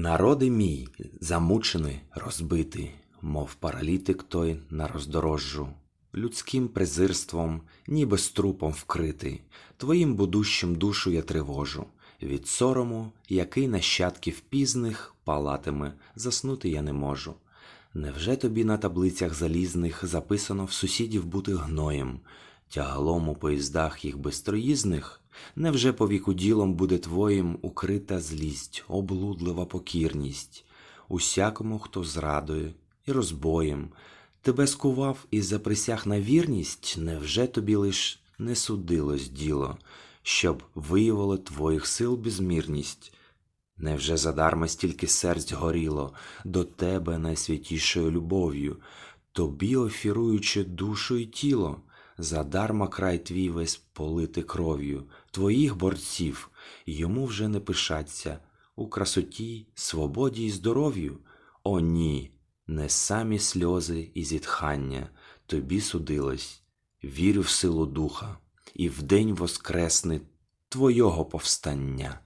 Народи мій, замучений, розбитий, мов паралітик той на роздорожжу, людським презирством, ніби з трупом вкритий, твоїм будущим душу я тривожу, від сорому, який нащадків пізних палатиме, заснути я не можу. Невже тобі на таблицях залізних записано в сусідів бути гноєм, тяглом у поїздах їх бистроїзних? Невже по віку ділом буде твоїм укрита злість, облудлива покірність, усякому, хто зрадує і розбоєм, тебе скував і заприсяг на вірність, невже тобі лиш не судилось діло, щоб виявило твоїх сил безмірність? Невже задарма стільки сердь горіло до тебе найсвятішою любов'ю, тобі офіруючи душу й тіло, задарма край твій весь полити кров'ю, твоїх борців, йому вже не пишаться. У красоті, свободі й здоров'ю? О, ні, не самі сльози і зітхання. Тобі судилось, вірю в силу духа, і вдень воскресне твого повстання.